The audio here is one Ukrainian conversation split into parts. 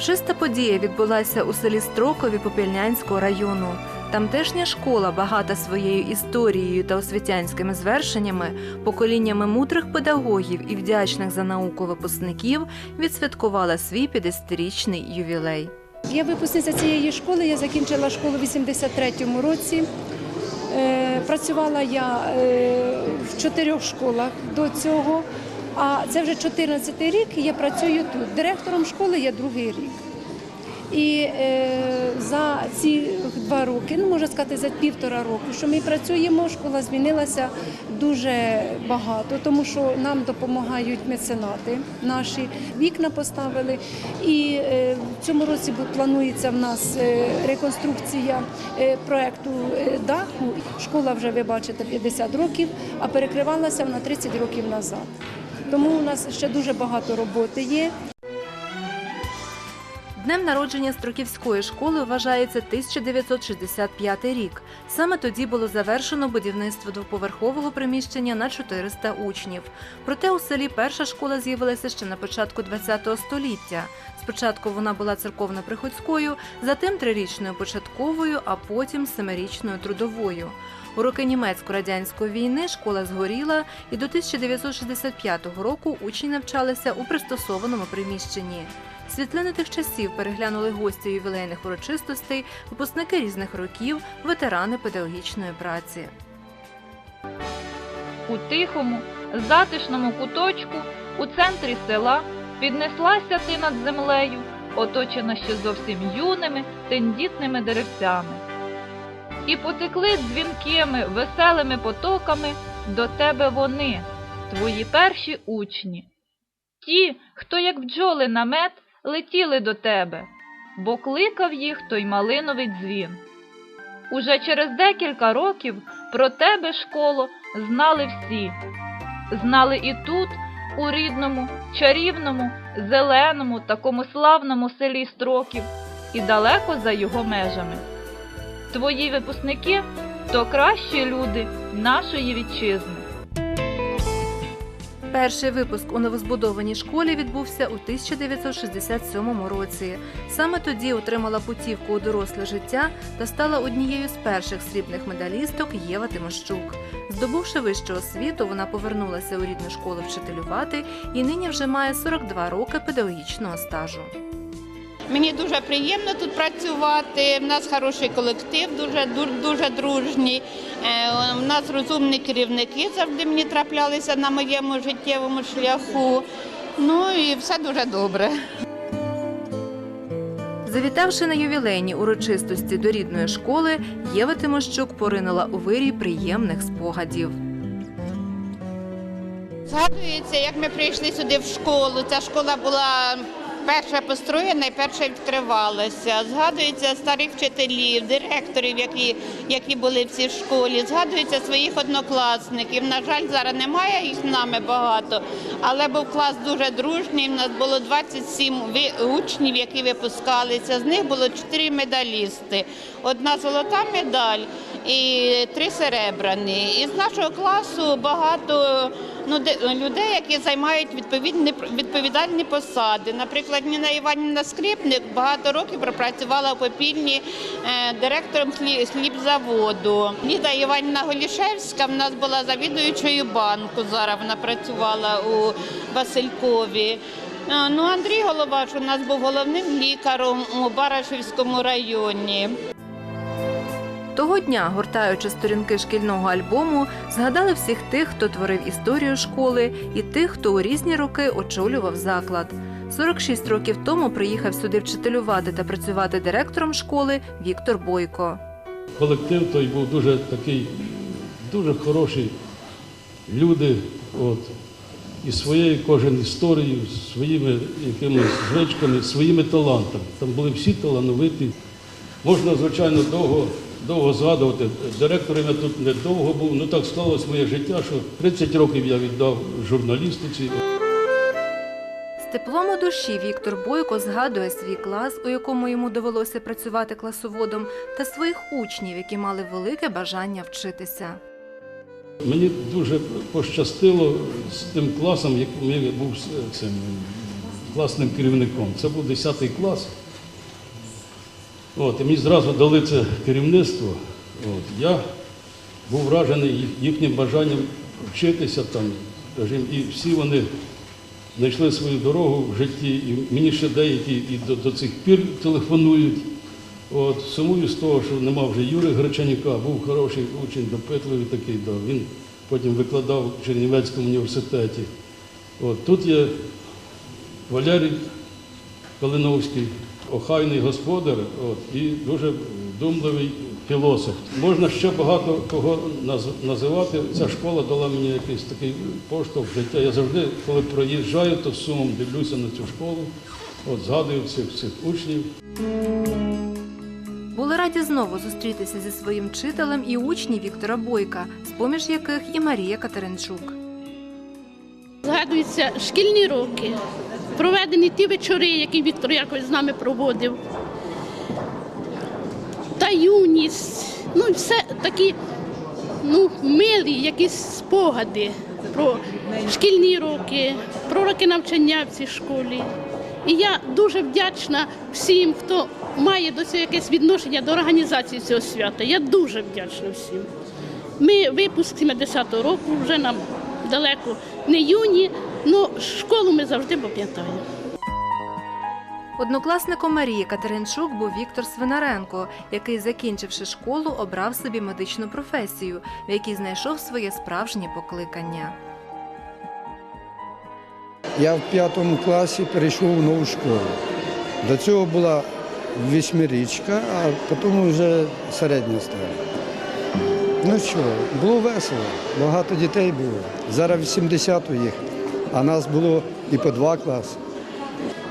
Урочиста подія відбулася у селі Строкові Попільнянського району. Тамтешня школа, багата своєю історією та освітянськими звершеннями, поколіннями мудрих педагогів і вдячних за науку випускників, відсвяткувала свій 50-річний ювілей. Я випускниця цієї школи, я закінчила школу в 83-му році. Е, Працювала я е, в чотирьох школах до цього, а це вже 14-й рік я працюю тут. Директором школи я другий рік. І е, за ці два роки, ну можна сказати, за півтора року, що ми працюємо, школа змінилася дуже багато, тому що нам допомагають меценати наші вікна поставили. І е, в цьому році планується в нас е, реконструкція е, проекту е, даху. Школа вже ви бачите 50 років, а перекривалася вона 30 років назад. Тому у нас ще дуже багато роботи є. Днем народження Строківської школи вважається 1965 рік. Саме тоді було завершено будівництво двоповерхового приміщення на 400 учнів. Проте у селі перша школа з'явилася ще на початку ХХ століття. Спочатку вона була церковно-приходською, затим трирічною початковою, а потім семирічною трудовою. У роки німецько-радянської війни школа згоріла, і до 1965 року учні навчалися у пристосованому приміщенні. Світлини тих часів переглянули гості ювілейних урочистостей, випускники різних років, ветерани педагогічної праці. У тихому, затишному куточку у центрі села піднеслася ти над землею, оточена ще зовсім юними, тендітними деревцями. І потекли дзвінкими, веселими потоками до тебе вони, твої перші учні. Ті, хто, як бджоли на мед, летіли до тебе, бо кликав їх той малиновий дзвін. Уже через декілька років про тебе, школо, знали всі. Знали і тут, у рідному, чарівному, зеленому, такому славному селі Строків, і далеко за його межами. Твої випускники то кращі люди нашої вітчизни. Перший випуск у новозбудованій школі відбувся у 1967 році. Саме тоді отримала путівку у доросле життя та стала однією з перших срібних медалісток Єва Тимощук. Здобувши вищу освіту, вона повернулася у рідну школу вчителювати і нині вже має 42 роки педагогічного стажу. Мені дуже приємно тут працювати. У нас хороший колектив, дуже ду- дуже дружній. Е, У нас розумні керівники завжди мені траплялися на моєму життєвому шляху. Ну і все дуже добре. Завітавши на ювілейні урочистості до рідної школи, Єва Тимощук поринула у вирій приємних спогадів. Згадується, як ми прийшли сюди в школу. Ця школа була перша построєна і перша відкривалася. Згадується старих вчителів, директорів, які, які були в цій школі. Згадується своїх однокласників. На жаль, зараз немає їх з нами багато, але був клас дуже дружній. У нас було 27 ви- учнів, які випускалися. З них було 4 медалісти. Одна золота медаль і три серебряні. І з нашого класу багато ну, людей, які займають відповідні відповідальні посади. Наприклад, Ніна Іванівна Скрипник багато років пропрацювала в Попільні е, директором хлі- хлібзаводу. Ліда Іванівна Голішевська в нас була завідуючою банку. Зараз вона працювала у Василькові. Е, Ну, Андрій Головаш у нас був головним лікарем у Барашівському районі. Того дня, гортаючи сторінки шкільного альбому, згадали всіх тих, хто творив історію школи, і тих, хто у різні роки очолював заклад. 46 років тому приїхав сюди вчителювати та працювати директором школи Віктор Бойко. колектив той був дуже такий, дуже хороший. Люди, от, і своєю кожен історією, своїми якимись звичками, своїми талантами. Там були всі талановиті. Можна, звичайно, довго, довго згадувати. Директором я тут недовго був, ну так склалось моє життя, що 30 років я віддав журналістиці. З теплом у душі Віктор Бойко згадує свій клас, у якому йому довелося працювати класоводом, та своїх учнів, які мали велике бажання вчитися. Мені дуже пощастило з тим класом, яким я був цим класним керівником. Це був 10 клас. От, і мені зразу дали це керівництво. От, я був вражений їхнім бажанням вчитися там, скажімо, і всі вони знайшли свою дорогу в житті, і мені ще деякі і до, до цих пір телефонують. От, сумую з того, що нема вже Юри Гречанюка, був хороший учень, допитливий такий, да. він потім викладав в Чернівецькому університеті. От, тут є Валерій Калиновський, охайний господар от, і дуже вдумливий філософ. Можна ще багато кого наз- називати. Ця школа дала мені якийсь такий поштовх життя. Я завжди, коли проїжджаю, то з сумом дивлюся на цю школу, от, згадую цих, цих учнів. Були раді знову зустрітися зі своїм вчителем і учні Віктора Бойка, з-поміж яких і Марія Катеринчук. Згадуються шкільні роки, проведені ті вечори, які Віктор Якович з нами проводив. Та юність, ну і все такі ну, милі якісь спогади про шкільні роки, про роки навчання в цій школі. І я дуже вдячна всім, хто має до цього якесь відношення до організації цього свята. Я дуже вдячна всім. Ми випуск 70-го року, вже нам далеко не юні, але школу ми завжди пам'ятаємо. Однокласником Марії Катеринчук був Віктор Свинаренко, який, закінчивши школу, обрав собі медичну професію, в якій знайшов своє справжнє покликання. Я в п'ятому класі перейшов в нову школу. До цього була восьмирічка, а потім вже середня стала. Ну що, було весело, багато дітей було. Зараз 80 їх, а нас було і по два класи.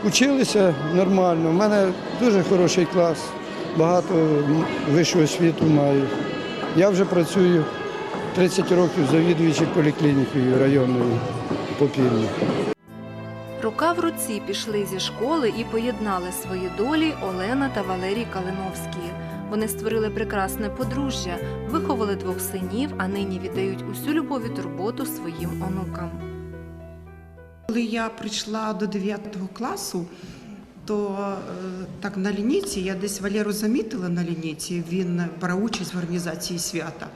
Училися нормально. У мене дуже хороший клас, багато вищого освіту маю. Я вже працюю 30 років завідуючи поліклінікою районною Попільні. Рука в руці пішли зі школи і поєднали свої долі Олена та Валерій Калиновські. Вони створили прекрасне подружжя, виховали двох синів, а нині віддають усю любов і турботу своїм онукам. Коли я прийшла до 9 класу, то е, так на лінійці, я десь Валеру замітила на лінійці, він брав участь в організації свята.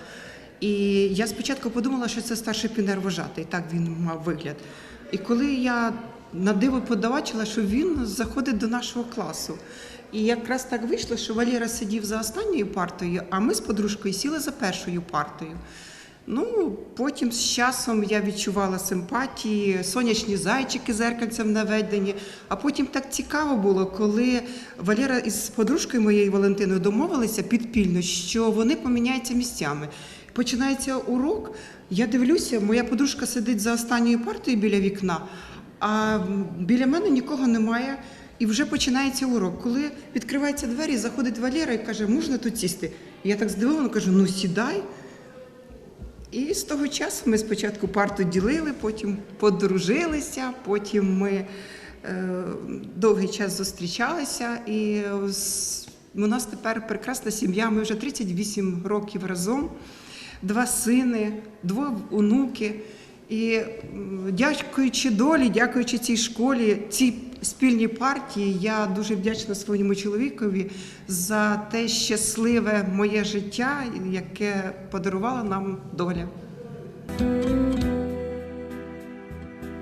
І я спочатку подумала, що це старший пінер-вожатий, так він мав вигляд. І коли я на диво подавачила, що він заходить до нашого класу. І якраз так вийшло, що Валера сидів за останньою партою, а ми з подружкою сіли за першою партою. Ну, потім з часом я відчувала симпатії, сонячні зайчики зеркальцем наведені. А потім так цікаво було, коли Валера із подружкою моєю Валентиною домовилися підпільно, що вони поміняються місцями. Починається урок. Я дивлюся, моя подружка сидить за останньою партою біля вікна, а біля мене нікого немає. І вже починається урок. Коли відкриваються двері, заходить Валера і каже, можна тут сісти? Я так здивовано кажу, ну сідай. І з того часу ми спочатку парту ділили, потім подружилися, потім ми е, довгий час зустрічалися. І з- у нас тепер прекрасна сім'я. Ми вже 38 років разом, два сини, двоє онуки. І дякуючи долі, дякуючи цій школі, цій спільній партії, я дуже вдячна своєму чоловікові за те щасливе моє життя, яке подарувала нам доля.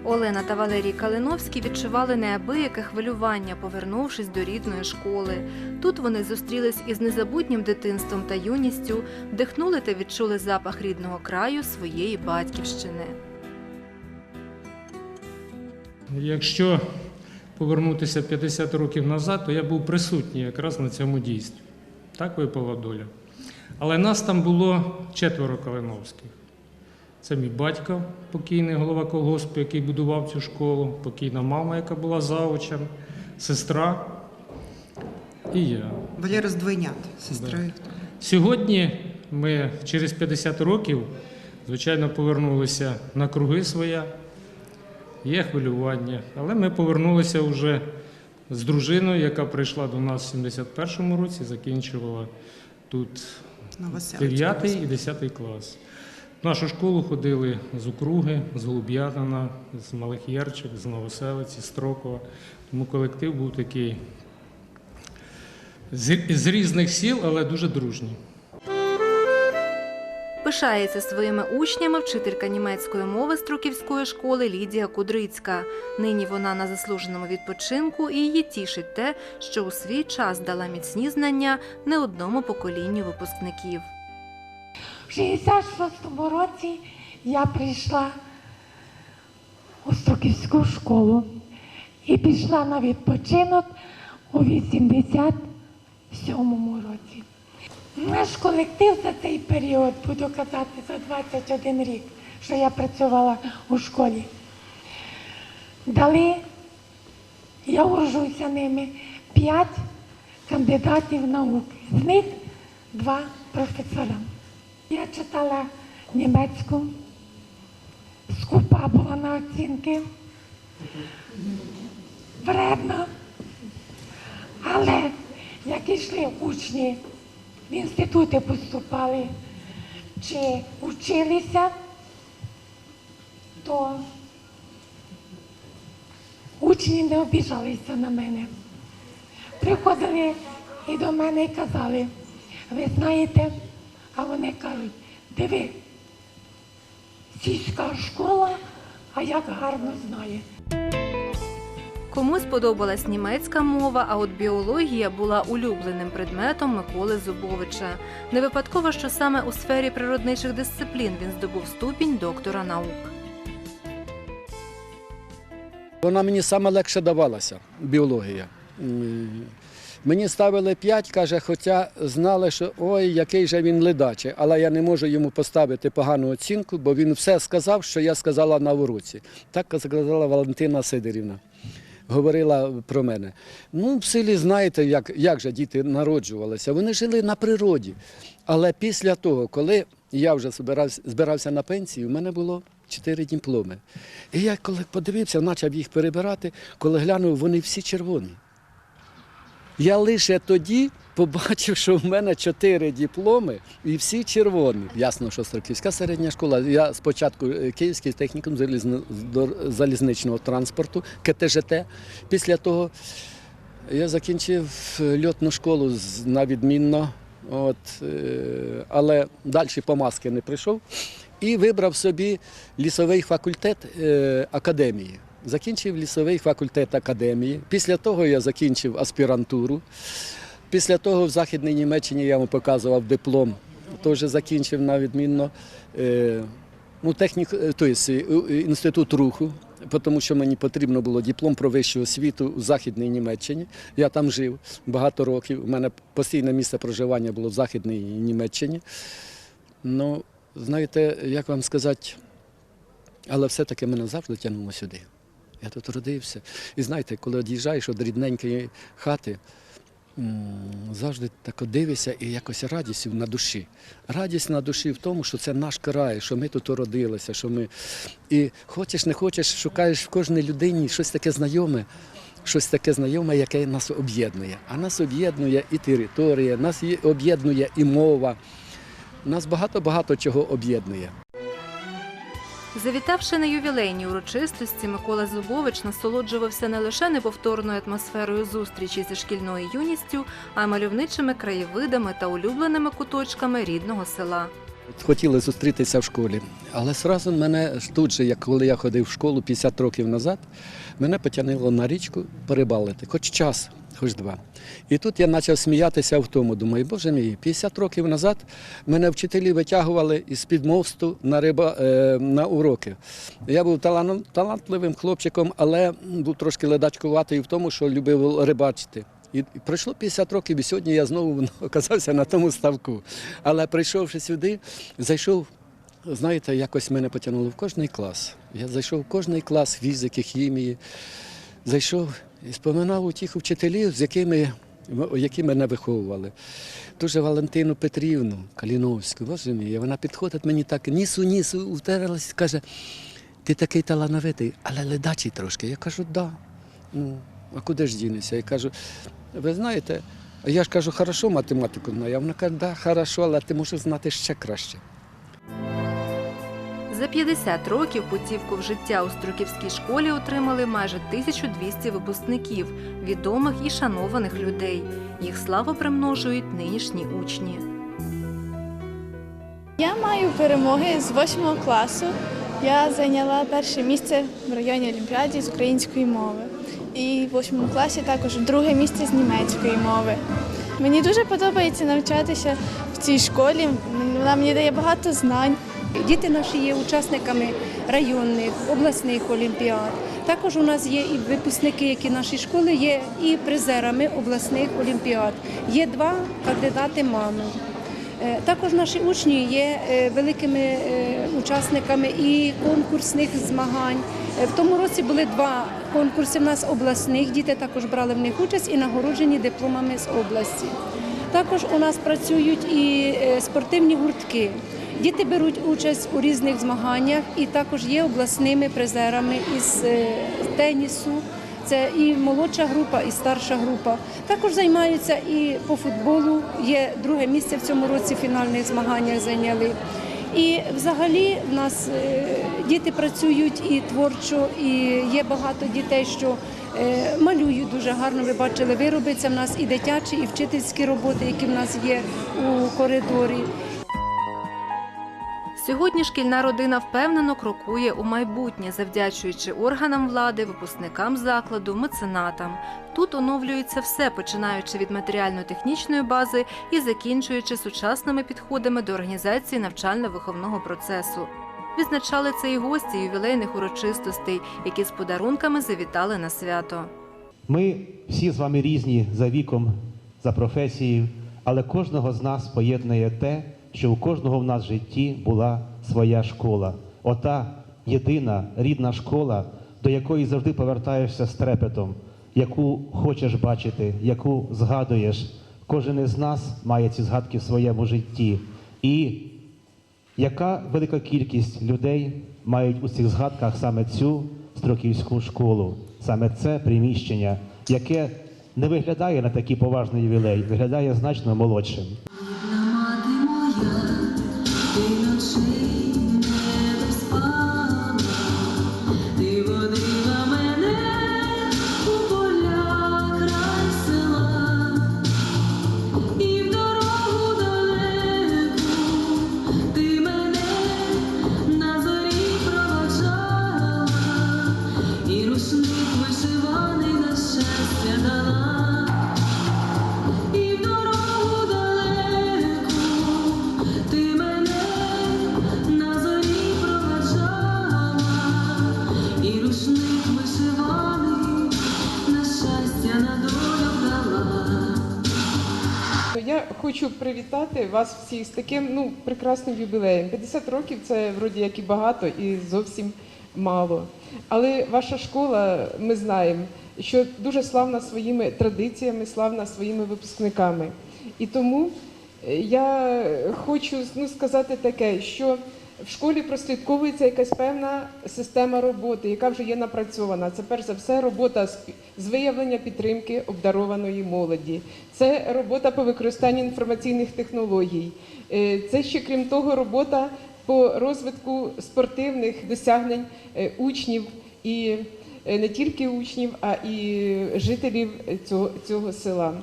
Олена та Валерій Калиновські відчували неабияке хвилювання, повернувшись до рідної школи. Тут вони зустрілись із незабутнім дитинством та юністю, вдихнули та відчули запах рідного краю своєї батьківщини. Якщо повернутися 50 років назад, то я був присутній якраз на цьому дійстві. Так випала доля. Але нас там було четверо Калиновських. Це мій батько, покійний голова колгоспу, який будував цю школу, покійна мама, яка була заучем, сестра і я. Валера з двойнят, сестрою. Сьогодні ми через 50 років, звичайно, повернулися на круги своя. Є хвилювання, але ми повернулися вже з дружиною, яка прийшла до нас в 71-му році, закінчувала тут 9 і 10 клас. В нашу школу ходили з Округи, з Голуб'ятина, з Малих Ярчик, з Новоселиці, з Строкова. Тому колектив був такий з, з різних сіл, але дуже дружній. Пишається своїми учнями вчителька німецької мови Строківської школи Лідія Кудрицька. Нині вона на заслуженому відпочинку і її тішить те, що у свій час дала міцні знання не одному поколінню випускників. В 66-му році я прийшла у Строківську школу і пішла на відпочинок у 87-му році. Наш колектив за цей період, буду казати, за 21 рік, що я працювала у школі, дали, я горжуся ними, 5 кандидатів наук. З них два професора. Я читала німецьку, скупа була на оцінки, вредна. Але як йшли учні в інститути поступали чи вчилися, то учні не обіжалися на мене. Приходили і до мене і казали, ви знаєте, а вони кажуть, диви, сільська школа, а як гарно знає. Комусь подобалась німецька мова, а от біологія була улюбленим предметом Миколи Зубовича. Не випадково, що саме у сфері природничих дисциплін він здобув ступінь доктора наук. Вона мені саме легше давалася, біологія. Мені ставили 5, каже, хоча знали, що ой, який же він ледачий, але я не можу йому поставити погану оцінку, бо він все сказав, що я сказала на уроці. Так сказала Валентина Сидорівна. Говорила про мене. Ну, в селі знаєте, як, як же діти народжувалися. Вони жили на природі. Але після того, коли я вже збирався, збирався на пенсію, в мене було чотири дипломи. І я коли подивився, почав їх перебирати, коли глянув, вони всі червоні. Я лише тоді побачив, що в мене чотири дипломи і всі червоні. Ясно, що Строківська середня школа. Я спочатку е, Київський технікум залізничного транспорту, КТЖТ. Після того я закінчив е, льотну школу на відмінно, от, е, але далі по маски не прийшов. І вибрав собі лісовий факультет академії. Закінчив лісовий факультет академії. Після того я закінчив аспірантуру. Після того в Західній Німеччині я вам показував диплом. Теж закінчив на відмінно е, ну, технік, е, тобто, е, інститут руху, тому що мені потрібно було диплом про вищу освіту у Західній Німеччині. Я там жив багато років. У мене постійне місце проживання було в Західній Німеччині. Ну, знаєте, як вам сказати, але все-таки мене завжди тягнуло сюди. Я тут родився. І знаєте, коли од'їжджаєш від рідненької хати, завжди так дивишся і якось радість на душі. Радість на душі в тому, що це наш край, що ми тут родилися, що ми. І хочеш, не хочеш, шукаєш в кожній людині щось таке знайоме. Щось таке знайоме, яке нас об'єднує. А нас об'єднує і територія, нас об'єднує і мова. Нас багато-багато чого об'єднує. Завітавши на ювілейні урочистості, Микола Зубович насолоджувався не лише неповторною атмосферою зустрічі зі шкільною юністю, а й мальовничими краєвидами та улюбленими куточками рідного села. Хотіли зустрітися в школі, але зразу мене тут же, як коли я ходив в школу 50 років назад, мене потягнуло на річку перебалити, хоч час, хоч два. І тут я почав сміятися в тому. Думаю, боже мій, 50 років назад мене вчителі витягували із під мосту на, риба, е, на уроки. Я був талантливим хлопчиком, але був трошки ледачкуватий в тому, що любив рибачити. І пройшло 50 років, і сьогодні я знову оказався на тому ставку. Але прийшовши сюди, зайшов, знаєте, якось мене потягнуло в кожний клас. Я зайшов в кожний клас фізики, хімії, зайшов і споминав у тих вчителів, з якими, які мене виховували. Дуже Валентину Петрівну Каліновську, боже вона підходить мені так, ніс у ніс втерлась, каже, ти такий талановитий, але ледачий трошки. Я кажу, да. Ну, а куди ж дінешся? Я кажу, ви знаєте, я ж кажу, хорошо математику знаю. А вона каже, да, хорошо, але ти можеш знати ще краще. За 50 років путівку в життя у Строківській школі отримали майже 1200 випускників, відомих і шанованих людей. Їх славу примножують нинішні учні. Я маю перемоги з 8 класу. Я зайняла перше місце в районній олімпіаді з української мови. І в 8 класі також друге місце з німецької мови. Мені дуже подобається навчатися в цій школі. Вона мені дає багато знань. Діти наші є учасниками районних, обласних олімпіад. Також у нас є і випускники, які наші школи є і призерами обласних олімпіад. Є два кандидати мами. Е, Також наші учні є е, великими е, учасниками і конкурсних змагань. В тому році були два конкурси в нас обласних. Діти також брали в них участь і нагороджені дипломами з області. Також у нас працюють і спортивні гуртки. Діти беруть участь у різних змаганнях і також є обласними призерами із е, тенісу. Це і молодша група, і старша група. Також займаються і по футболу. Є друге місце в цьому році в фінальних змаганнях зайняли. І взагалі в нас е, діти працюють і творчо, і є багато дітей, що е, малюють дуже гарно. Ви бачили, вироби це в нас і дитячі, і вчительські роботи, які в нас є у коридорі. Сьогодні шкільна родина впевнено крокує у майбутнє, завдячуючи органам влади, випускникам закладу, меценатам. Тут оновлюється все, починаючи від матеріально-технічної бази і закінчуючи сучасними підходами до організації навчально-виховного процесу. Відзначали це і гості ювілейних урочистостей, які з подарунками завітали на свято. Ми всі з вами різні за віком, за професією, але кожного з нас поєднує те, що у кожного в нас в житті була своя школа. Ота єдина рідна школа, до якої завжди повертаєшся з трепетом, яку хочеш бачити, яку згадуєш. Кожен із нас має ці згадки в своєму житті. І яка велика кількість людей мають у цих згадках саме цю строківську школу, саме це приміщення, яке не виглядає на такий поважний ювілей, виглядає значно молодшим. Привітати вас всіх з таким ну, прекрасним юбілеєм. 50 років це вроді як і багато, і зовсім мало. Але ваша школа, ми знаємо, що дуже славна своїми традиціями, славна своїми випускниками. І тому е, я хочу ну, сказати таке, що в школі прослідковується якась певна система роботи, яка вже є напрацьована. Це перш за все робота з, виявлення підтримки обдарованої молоді. Це робота по використанню інформаційних технологій. Е, Це ще крім того, робота по розвитку спортивних досягнень е, учнів і е, не тільки учнів, а і жителів цього, цього села.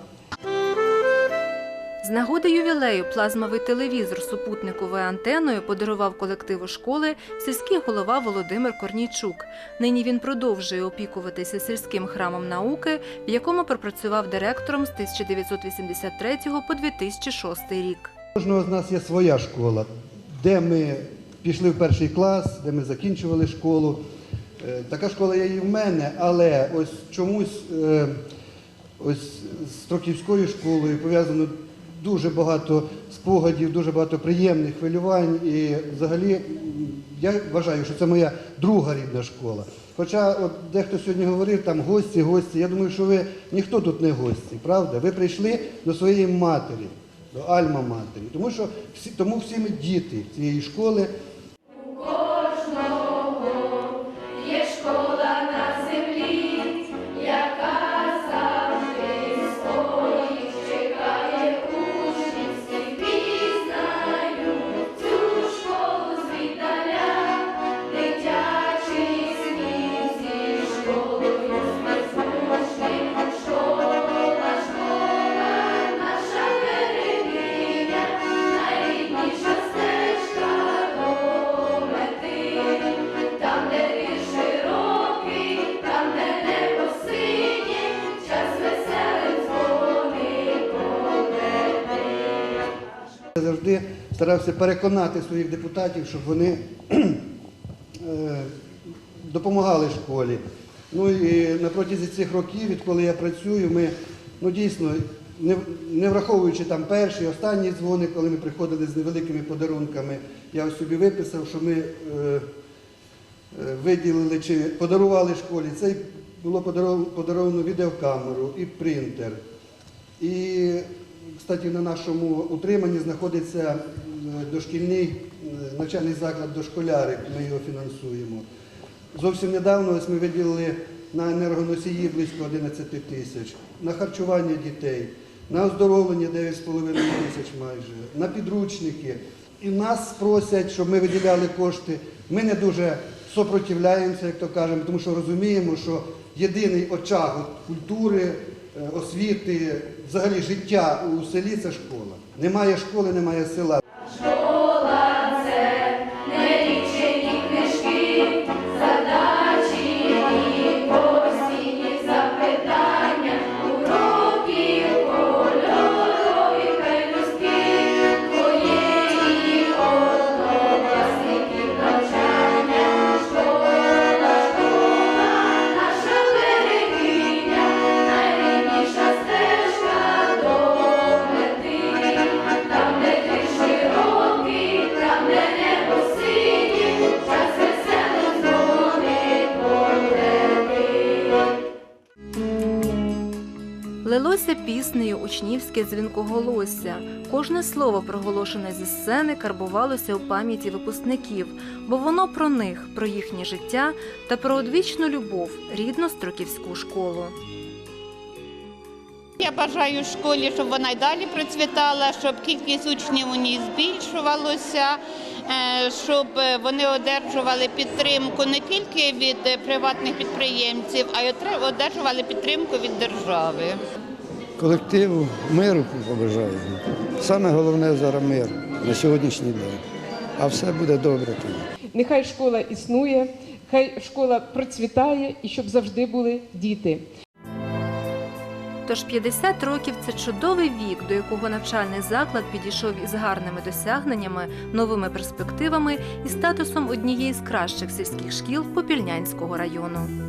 З нагоди ювілею плазмовий телевізор супутниковою антеною подарував колективу школи сільський голова Володимир Корнійчук. Нині він продовжує опікуватися сільським храмом науки, в якому пропрацював директором з 1983 по 2006 рік. Кожного з нас є своя школа, де ми пішли в перший клас, де ми закінчували школу. Е, Така школа є і в мене, але ось чомусь е, ось з Строківською школою пов'язано дуже багато спогадів, дуже багато приємних хвилювань. І взагалі я вважаю, що це моя друга рідна школа. Хоча от дехто сьогодні говорив, там гості, гості. Я думаю, що ви ніхто тут не гості, правда? Ви прийшли до своєї матері, до Альма-Матері. Тому що всі, тому всі ми діти цієї школи. Завжди старався переконати своїх депутатів, щоб вони е, допомагали школі. Ну і на протязі цих років, відколи я працюю, ми ну дійсно, не, не враховуючи там перші, останні дзвони, коли ми приходили з невеликими подарунками, я ось собі виписав, що ми е, виділили чи подарували школі. Це було подаровано відеокамеру і принтер. І, кстати, на нашому утриманні знаходиться дошкільний навчальний заклад дошколярик, ми його фінансуємо. Зовсім недавно ось ми виділили на енергоносії близько 11 тисяч, на харчування дітей, на оздоровлення 9,5 тисяч майже, на підручники. І нас просять, щоб ми виділяли кошти. Ми не дуже сопротивляємося, як то кажемо, тому що розуміємо, що єдиний очаг культури, освіти, взагалі життя у селі це школа. Немає школи, немає села. Лилося піснею учнівське дзвінкоголосся. Кожне слово, проголошене зі сцени, карбувалося у пам'яті випускників, бо воно про них, про їхнє життя та про одвічну любов, рідну строківську школу. Я бажаю школі, щоб вона й далі процвітала, щоб кількість учнів у ній збільшувалася, е, щоб вони одержували підтримку не тільки від приватних підприємців, а й одержували підтримку від держави. Колективу миру побажаю. Саме головне зараз мир на сьогоднішній день. А все буде добре тоді. Нехай школа існує, хай школа процвітає і щоб завжди були діти. Тож 50 років це чудовий вік, до якого навчальний заклад підійшов із гарними досягненнями, новими перспективами і статусом однієї з кращих сільських шкіл Попільнянського району.